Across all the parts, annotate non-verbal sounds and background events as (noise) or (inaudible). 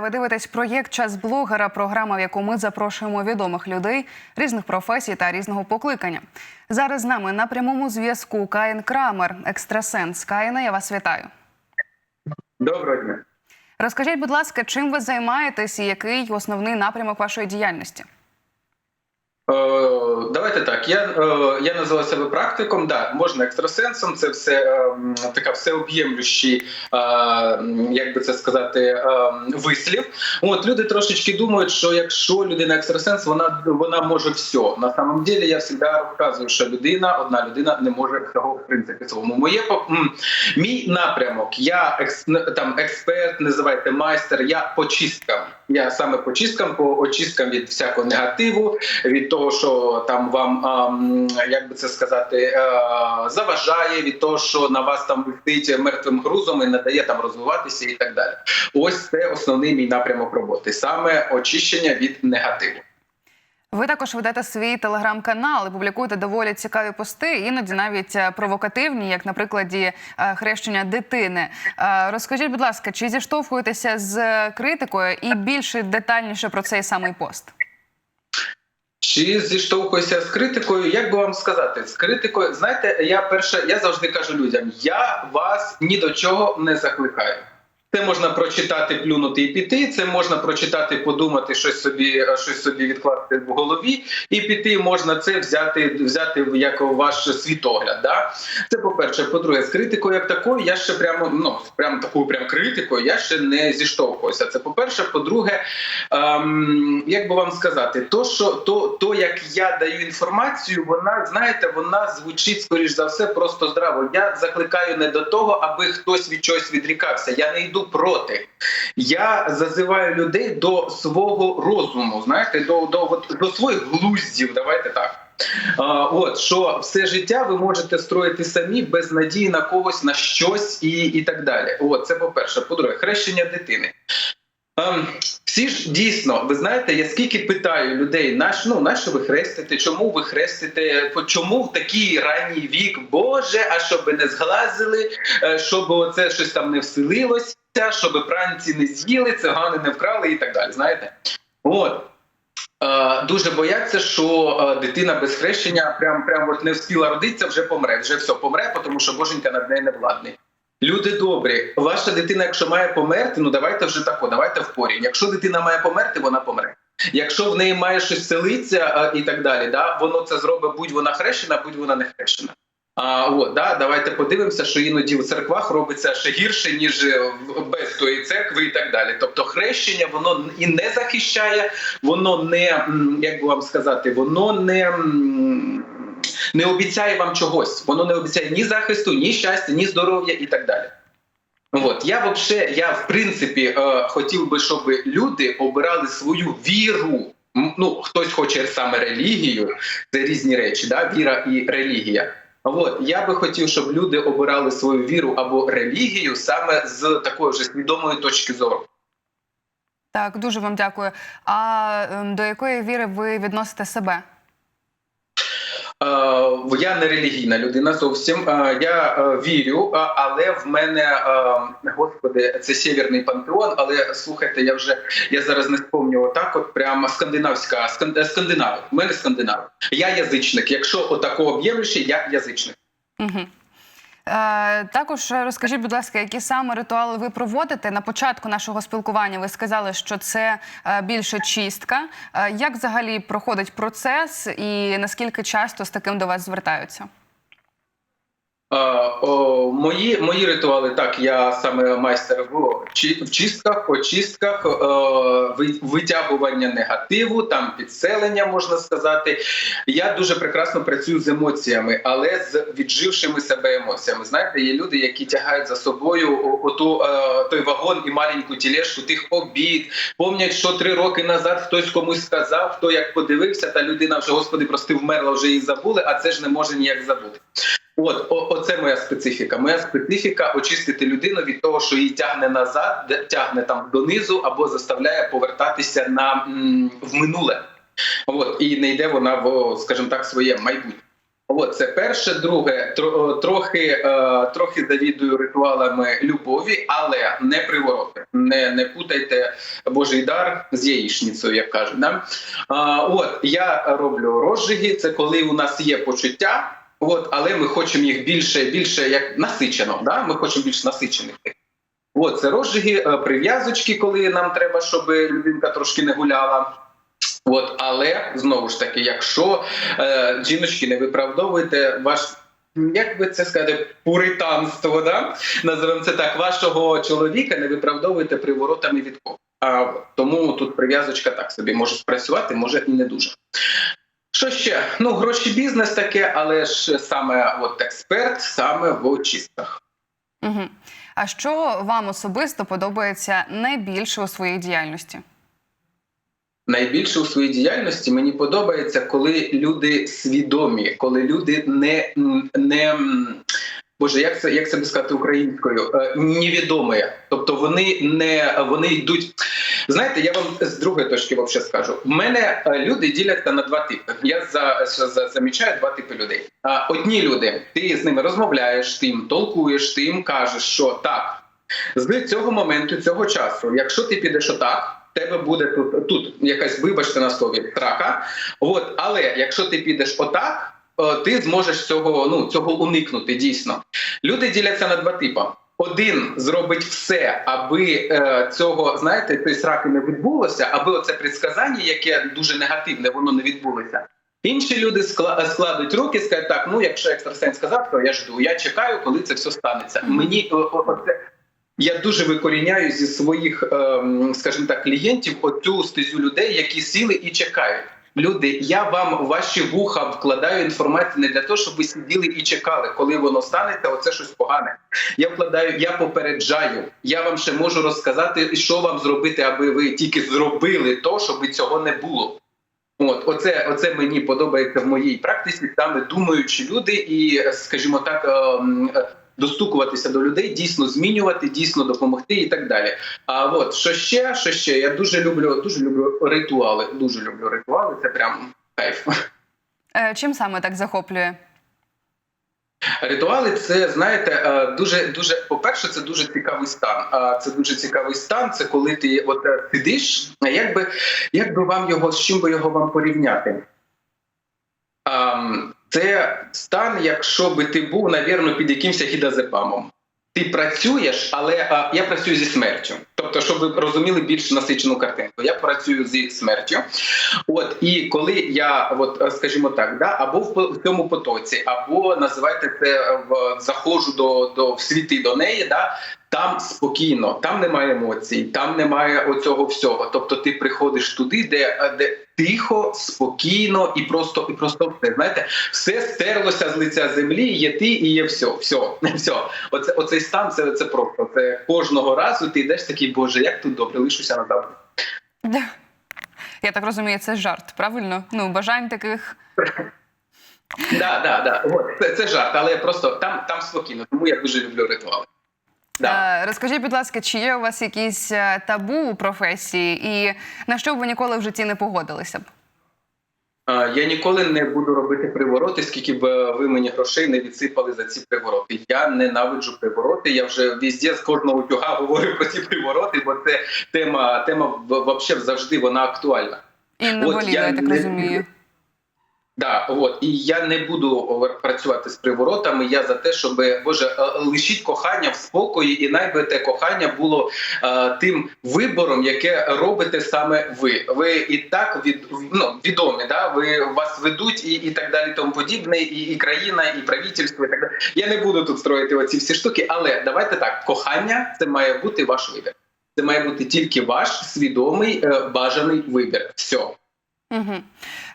Вітаю, ви дивитесь проєкт Час блогера, програма, в яку ми запрошуємо відомих людей різних професій та різного покликання. Зараз з нами на прямому зв'язку Каїн Крамер, екстрасенс. Каїна, я вас вітаю. Доброго дня. Розкажіть, будь ласка, чим ви займаєтесь і який основний напрямок вашої діяльності? Е, давайте так. Я е, я називаю себе практиком. Да, можна екстрасенсом. Це все е, така всеоб'ємлющий, е, як би це сказати, вислів. От люди трошечки думають, що якщо людина екстрасенс, вона вона може все. На самом деле я завжди розказую, що людина, одна людина не може всього в принципі своєму. Моє мій напрямок. Я екс, там експерт, називайте майстер. Я по чисткам. Я саме по чисткам, по очисткам від всякого негативу, від того, що там вам як би це сказати, заважає, від того, що на вас там летить мертвим грузом і не дає там розвиватися, і так далі. Ось це основний мій напрямок роботи, саме очищення від негативу. Ви також ведете свій телеграм-канал і публікуєте доволі цікаві пости, іноді навіть е, провокативні, як на прикладі е, хрещення дитини. Е, Розкажіть, будь ласка, чи зіштовхуєтеся з критикою і більше детальніше про цей самий пост? Чи зіштовхуюся з критикою? Як би вам сказати, з критикою, знаєте, я перше, я завжди кажу людям: я вас ні до чого не закликаю. Це можна прочитати, плюнути і піти. Це можна прочитати, подумати щось собі, щось собі відкласти в голові, і піти можна це взяти, взяти як ваш світогляд. Да? Це по перше. По-друге, з критикою як такою, я ще прямо ну прямо такою прям критикою, я ще не зіштовхуюся. Це по перше. По-друге, ем, як би вам сказати, то що то, то як я даю інформацію, вона знаєте, вона звучить скоріш за все просто здраво. Я закликаю не до того, аби хтось від чогось відрікався. Я не йду проти. Я зазиваю людей до свого розуму. Знаєте, до, до, до своїх глуздів. Давайте так. А, от що все життя ви можете строїти самі без надії на когось, на щось і, і так далі. От це по перше. По-друге, хрещення дитини. Ем, всі ж дійсно, ви знаєте, я скільки питаю людей, наш, ну, на що ви хрестите, чому ви хрестите, чому в такий ранній вік, Боже, а щоб не зглазили, е, щоб оце щось там не вселилося, щоб пранці не з'їли, цигани не вкрали і так далі. Знаєте? От. Е, Дуже бояться, що е, дитина без хрещення прям прям от не встигла родитися, вже помре. Вже все помре, тому що боженька над нею не владний. Люди добрі, ваша дитина, якщо має померти, ну давайте вже тако, давайте в. Якщо дитина має померти, вона помре. Якщо в неї має щось селиться і так далі, да, воно це зробить, будь вона хрещена, будь вона не хрещена. А от да, давайте подивимося, що іноді в церквах робиться ще гірше ніж е, без тої церкви, і так далі. Тобто, хрещення воно і не захищає, воно не як би вам сказати, воно не. Не обіцяє вам чогось, воно не обіцяє ні захисту, ні щастя, ні здоров'я і так далі. От я вообще, я в принципі е, хотів би, щоб люди обирали свою віру. Ну, хтось хоче саме релігію, це різні речі, да? віра і релігія. От я би хотів, щоб люди обирали свою віру або релігію саме з такої вже свідомої точки зору. Так, дуже вам дякую. А ем, до якої віри ви відносите себе? Е, Я не релігійна людина зовсім. Е, Я е, вірю, але в мене, господи, це сєвєрний пантеон. Але слухайте, я вже я зараз не спомню отак. От прямо скандинавська скан- скандинави. В мене скандинави. Я язичник. Якщо отакого об'ємлюще, я язичник. Угу. Е, також розкажіть, будь ласка, які саме ритуали ви проводите на початку нашого спілкування? Ви сказали, що це е, більше чистка. Е, як взагалі проходить процес, і наскільки часто з таким до вас звертаються? Мої, мої ритуали так, я саме майстер в, чи- в чистках, очистках, витягування негативу, там підселення можна сказати. Я дуже прекрасно працюю з емоціями, але з віджившими себе емоціями. Знаєте, є люди, які тягають за собою оту, е, той вагон і маленьку тілешку тих обід, помнять, що три роки назад хтось комусь сказав, хто як подивився, та людина вже господи прости, вмерла, вже її забули, а це ж не може ніяк забути. От, о, оце моя специфіка. Моя специфіка очистити людину від того, що її тягне назад, де- тягне там донизу, або заставляє повертатися на в минуле. От і не йде вона в, скажімо так, своє майбутнє. От це перше, друге, трохи, е, трохи завідую ритуалами любові, але не привороти. Не, не путайте Божий дар з яєчницею, як кажуть. Да? От я роблю розжиги. Це коли у нас є почуття. От, але ми хочемо їх більше, більше як насичено. Да? Ми хочемо більш насичених. От це розжиги, е, прив'язочки, коли нам треба, щоб людинка трошки не гуляла. От, але знову ж таки, якщо е, жіночки не виправдовуєте ваш. Як би це сказати, пуританство, да? називаємо це так, вашого чоловіка не виправдовуєте приворотами від кого. А, тому тут прив'язочка так собі може спрацювати, може і не дуже. Що ще? Ну, гроші бізнес таке, але ж саме от експерт саме в очистах. Угу. А що вам особисто подобається найбільше у своїй діяльності? Найбільше у своїй діяльності мені подобається, коли люди свідомі, коли люди не, не Боже, як це як це би сказати українською? Е, Невідомі. Тобто вони не вони йдуть. Знаєте, я вам з другої точки вообще скажу. У мене е, люди діляться на два типи. Я за, за замічаю два типи людей. Одні люди, ти з ними розмовляєш, ти їм толкуєш, ти їм кажеш, що так з цього моменту, цього часу, якщо ти підеш отак. в Тебе буде тут тут якась, вибачте на слові, трака. От, але якщо ти підеш отак, ти зможеш цього ну цього уникнути. Дійсно, люди діляться на два типи. Один зробить все, аби е, цього знаєте, той сраки не відбулося, аби оце предсказання, яке дуже негативне, воно не відбулося. Інші люди скла- складуть руки, скажуть, так, ну якщо екстрасенс сказав, то я жду. Я чекаю, коли це все станеться. Мені о- я дуже викоріняю зі своїх, ем, скажімо так, клієнтів оцю стезю людей, які сіли і чекають. Люди, я вам ваші вуха вкладаю інформацію не для того, щоб ви сиділи і чекали, коли воно станеться. Оце щось погане. Я вкладаю, я попереджаю. Я вам ще можу розказати, що вам зробити, аби ви тільки зробили то, щоб цього не було. От, оце, оце мені подобається в моїй практиці, саме думаючі люди, і, скажімо так, ем, достукуватися до людей, дійсно змінювати, дійсно допомогти і так далі. А от що ще, що ще? Я дуже люблю, дуже люблю ритуали. Дуже люблю ритуали. Це прям кайф. Е, чим саме так захоплює? Ритуали це знаєте, е, дуже дуже по-перше, це дуже цікавий стан. А це дуже цікавий стан. Це коли ти от е, сидиш. а як би вам його з чим би його вам порівняти? Це стан, якщо би ти був, навірно, під якимось гідазепамом. Ти працюєш, але а, я працюю зі смертю. Тобто, щоб ви розуміли більш насичену картинку, я працюю зі смертю. От і коли я, от скажімо так, да, або в, цьому потоці, або називайте це в заходжу до, до в світи до неї, да, там спокійно, там немає емоцій, там немає оцього всього. Тобто, ти приходиш туди, де, е, де тихо, спокійно і просто і просто все. Знаєте, все стерлося з лиця землі. Є ти і є все. Все, все. Оце оцей стан. Це це просто це кожного разу. Ти йдеш такий, боже, як тут добре, лишуся назавжди. Я так розумію, це жарт, правильно? Ну, бажань таких. (laughs) Да, да. От, це, це жарт, але просто там, там спокійно, тому я дуже люблю ритуали. Да. Е, Розкажіть, будь ласка, чи є у вас якісь е, табу у професії, і на що б ви ніколи в житті не погодилися б? Е, Я ніколи не буду робити привороти, скільки б ви мені грошей не відсипали за ці привороти. Я ненавиджу привороти. Я вже везде з кожного утюга (laughs) говорю про ці привороти, бо це тема, тема вообще завжди вона актуальна. І не От я так не- розумію. Да, от і я не буду працювати з приворотами. Я за те, щоб Боже е, лишіть кохання в спокої, і найби те кохання було е, тим вибором, яке робите саме ви. Ви і так від ну, відомі, да ви вас ведуть і, і так далі, тому подібне, і, і країна, і правительство, і так далі. Я не буду тут строїти оці всі штуки, але давайте так: кохання це має бути ваш вибір. Це має бути тільки ваш свідомий е, бажаний вибір. Все. Угу.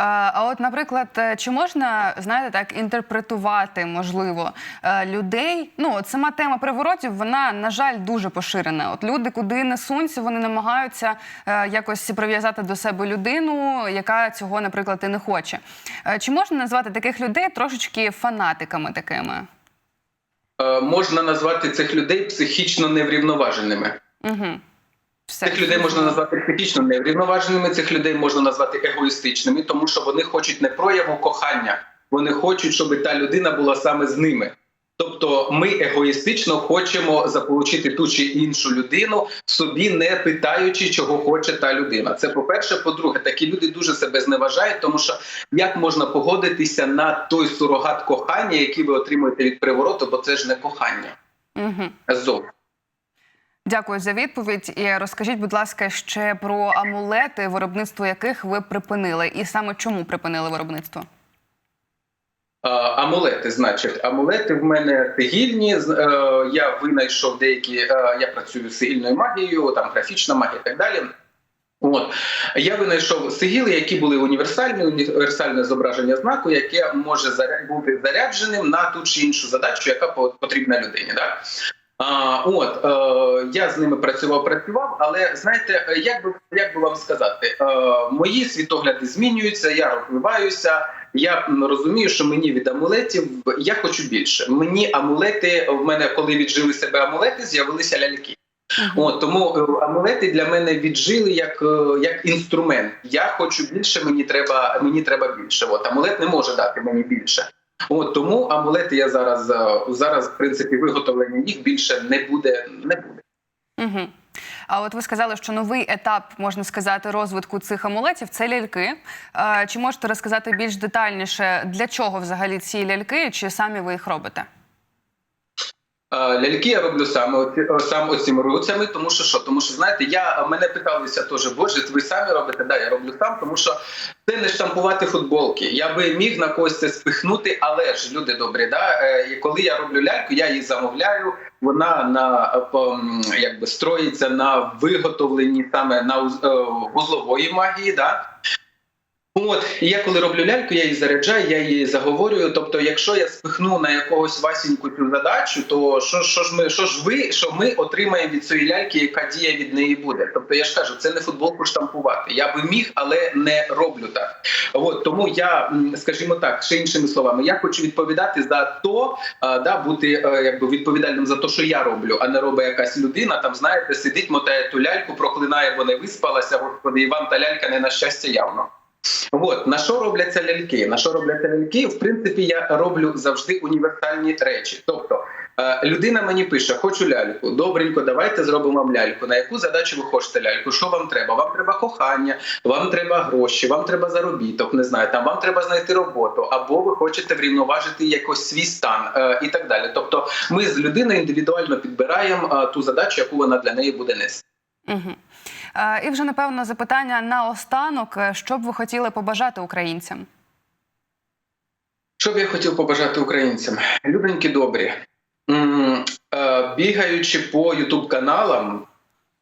А, от, наприклад, е, чи можна знаєте, так інтерпретувати можливо е, людей? Ну, от сама тема приворотів, вона на жаль дуже поширена. От люди, куди не сунься, вони намагаються е, якось прив'язати до себе людину, яка цього, наприклад, і не хоче. Чи можна назвати таких людей трошечки фанатиками такими? Можна назвати цих людей психічно неврівноваженими. Угу. Все. Цих людей можна назвати психічно неврівноваженими, цих людей можна назвати егоїстичними, тому що вони хочуть не прояву кохання, вони хочуть, щоб та людина була саме з ними. Тобто ми егоїстично хочемо заполучити ту чи іншу людину, собі не питаючи, чого хоче та людина. Це по-перше. По-друге, такі люди дуже себе зневажають, тому що як можна погодитися на той сурогат кохання, який ви отримуєте від привороту, бо це ж не кохання. Угу. Зовсім. Дякую за відповідь. І розкажіть, будь ласка, ще про амулети, виробництво яких ви припинили, і саме чому припинили виробництво? Амулети, значить, амулети в мене сигільні. З- е, Я винайшов деякі. е, Я працюю з сигільною магією, там графічна магія і так далі. От я винайшов сигіли, які були універсальні, універсальне зображення знаку, яке може бути зарядженим на ту чи іншу задачу, яка по- потрібна людині. Да? А, от е, я з ними працював, працював, але знаєте, як би як би вам сказати, е, мої світогляди змінюються, я розвиваюся. Я розумію, що мені від амулетів я хочу більше. Мені амулети в мене, коли віджили себе амулети, з'явилися ляльки. От тому е, амулети для мене віджили як, е, як інструмент. Я хочу більше, мені треба, мені треба більше. От амулет не може дати мені більше. От тому амулети я зараз е, зараз, в принципі, виготовлення їх більше не буде. Не буде. Угу. А от ви сказали, що новий етап, можна сказати, розвитку цих амулетів це ляльки. Чи можете розказати більш детальніше, для чого взагалі ці ляльки, чи самі ви їх робите? Е, Ляльки я роблю е, сам оцими руцями, тому що що? Тому що знаєте, я мене питалися теж, боже, ви самі робите? Да, я роблю сам, тому що це не штампувати футболки. Я би міг на когось це спихнути, але ж люди добрі, да е, і коли я роблю ляльку, я її замовляю. Вона на е, якби строїться на виготовленні саме на уз- е, магії. Да? От я коли роблю ляльку, я її заряджаю, я її заговорюю. Тобто, якщо я спихну на якогось Васіньку цю задачу, то що, що ж ми, що ж ви, що ми отримаємо від цієї ляльки, яка дія від неї буде? Тобто, я ж кажу, це не футболку штампувати. Я би міг, але не роблю так. От тому я, скажімо так, ще іншими словами, я хочу відповідати за то, а, да, бути е, якби відповідальним за те, що я роблю, а не робить якась людина. Там знаєте, сидить, мотає ту ляльку, проклинає, бо не виспалася. Господи, і вам та лялька не на щастя явно. От на що робляться ляльки? На що робляться ляльки? В принципі, я роблю завжди універсальні речі. Тобто е, людина мені пише: хочу ляльку. Добренько, давайте зробимо вам ляльку. На яку задачу ви хочете ляльку? Що вам треба? Вам треба кохання, вам треба гроші, вам треба заробіток. Не знаю, там вам треба знайти роботу, або ви хочете врівноважити якось свій стан е, і так далі. Тобто, ми з людиною індивідуально підбираємо е, ту задачу, яку вона для неї буде нести. Угу. Е, І вже напевно запитання на останок. Е, Що б ви хотіли побажати українцям? Що б я хотів побажати українцям? Любенькі добрі, е, бігаючи по Ютуб каналам,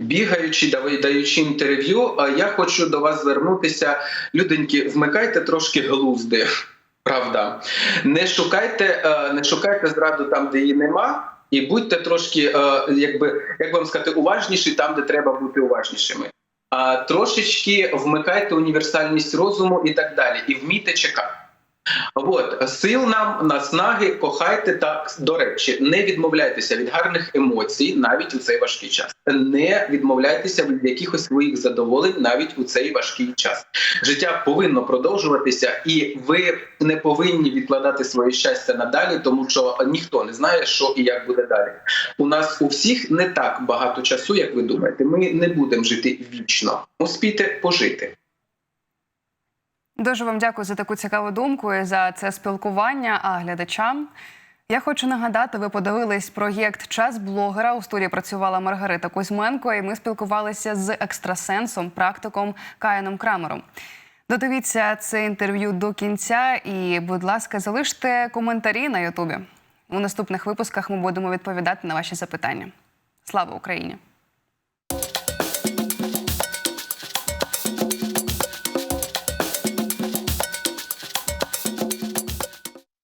бігаючи, даючи інтерв'ю, я хочу до вас звернутися. Люденьки, вмикайте трошки глузди. Правда, не шукайте, не шукайте зраду там, де її нема, і будьте трошки, е, якби як вам сказати, уважніші там, де треба бути уважнішими. А трошечки вмикайте універсальність розуму і так далі, і вмійте чекати. От сил нам наснаги, кохайте та до речі, не відмовляйтеся від гарних емоцій навіть у цей важкий час. Не відмовляйтеся від якихось своїх задоволень навіть у цей важкий час. Життя повинно продовжуватися, і ви не повинні відкладати своє щастя надалі, тому що ніхто не знає, що і як буде далі. У нас у всіх не так багато часу, як ви думаєте. Ми не будемо жити вічно. Успійте пожити. Дуже вам дякую за таку цікаву думку і за це спілкування. А глядачам я хочу нагадати, ви подивились проєкт Час блогера. У студії працювала Маргарита Кузьменко, і ми спілкувалися з екстрасенсом, практиком Каяном Крамером. Додивіться це інтерв'ю до кінця, і, будь ласка, залиште коментарі на Ютубі. У наступних випусках ми будемо відповідати на ваші запитання. Слава Україні!